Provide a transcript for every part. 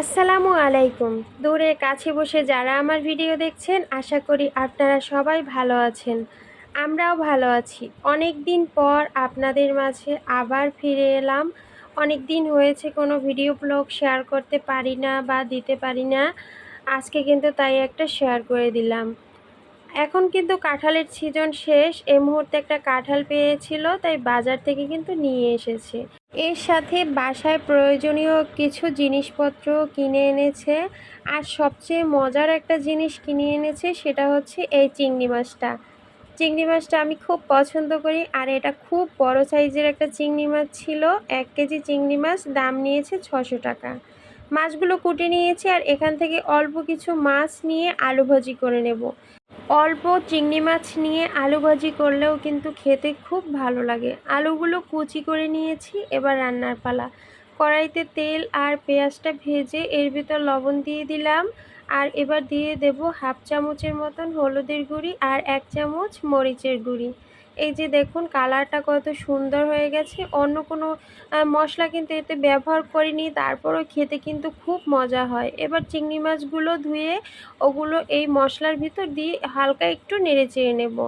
আসসালামু আলাইকুম। দূরে কাছে বসে যারা আমার ভিডিও দেখছেন, আশা করি আপনারা সবাই ভালো আছেন। আমরাও ভালো আছি। অনেক দিন পর আপনাদের মাঝে আবার ফিরে এলাম। অনেক দিন হয়েছে কোনো ভিডিও ব্লগ শেয়ার করতে পারি না বা দিতে পারি না। আজকে কিন্তু তাই একটা শেয়ার করে দিলাম। এখন কিন্তু কাঁঠালের সিজন শেষ। এই মুহূর্তে একটা কাঁঠাল পেয়েছিল, তাই বাজার থেকে কিন্তু নিয়ে এসেছে। এর সাথে বাসায় প্রয়োজনীয় কিছু জিনিসপত্র কিনে এনেছে। আর সবচেয়ে মজার একটা জিনিস কিনে এনেছে, সেটা হচ্ছে এই চিংড়ি মাছটা। চিংড়ি মাছটা আমি খুব পছন্দ করি, আর এটা খুব বড় সাইজের একটা চিংড়ি মাছ ছিল। এক কেজি চিংড়ি মাছ দাম নিয়েছে ছশো টাকা। মাছগুলো কুটে নিয়েছি, আর এখান থেকে অল্প কিছু মাছ নিয়ে আলু ভাজি করে নেব। অল্প চিংড়ি মাছ নিয়ে আলু ভাজি করলেও কিন্তু খেতে খুব ভালো লাগে। আলুগুলো কুচি করে নিয়েছি, এবার রান্নার পালা। কড়াইতে তেল আর পেঁয়াজটা ভেজে এর ভিতর লবণ দিয়ে দিলাম, আর এবার দিয়ে দেব হাফ চামচের মতন হলুদের গুঁড়ি আর এক চামচ মরিচের গুঁড়ি। এই যে দেখুন, কালারটা কত সুন্দর হয়ে গেছে। অন্য কোনো মশলা কিন্তু এতে ব্যবহার করিনি, তারপরও খেতে কিন্তু খুব মজা হয়। এবার চিংড়ি মাছগুলো ধুয়ে ওগুলো এই মশলার ভিতর দিয়ে হালকা একটু নেড়ে চেড়ে নেব।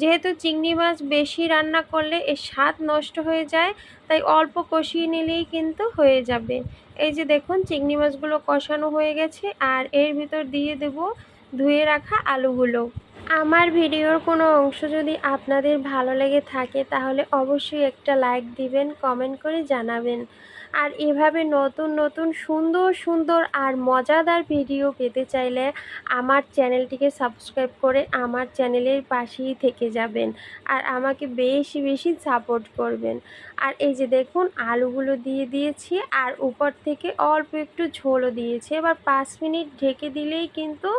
যেহেতু চিংড়ি মাছ বেশি রান্না করলে এর স্বাদ নষ্ট হয়ে যায়, তাই অল্প কষিয়ে নিলেই কিন্তু হয়ে যাবে। এই যে দেখুন, চিংড়ি মাছগুলো কষানো হয়ে গেছে, আর এর ভিতর দিয়ে দেব ধুয়ে রাখা আলুগুলো। আমার ভিডিওর কোনো অংশ যদি আপনাদের ভালো লেগে থাকে, তাহলে অবশ্যই একটা লাইক দিবেন কমেন্ট করে জানাবেন। আর এভাবে নতুন নতুন, সুন্দর সুন্দর আর মজাদার ভিডিও পেতে চাইলে আমার চ্যানেলটিকে সাবস্ক্রাইব করে আমার চ্যানেলের পাশেই থেকে যাবেন আর আমাকে বেশি বেশি সাপোর্ট করবেন। আর এই যে দেখুন, আলুগুলো দিয়ে দিয়েছি আর উপর থেকে অল্প একটু ঝোলও দিয়েছি। এবার পাঁচ মিনিট ঢেকে দিলেই কিন্তু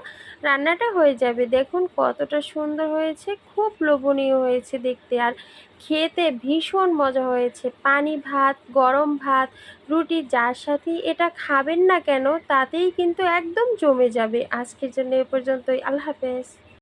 রান্নাটা হয়ে যাবে। দেখুন কতটা সুন্দর হয়েছে, খুব লোভনীয় হয়েছে দেখতে। আর খেতে ভীষণ মজা হয়েছে। পানি ভাত, গরম ভাত, রুটি, যার সাথে এটা খাবেন না কেন, তাতেই কিন্তু একদম জমে যাবে। আজকের জন্য এ পর্যন্তই। আল্লাহ হাফেজ।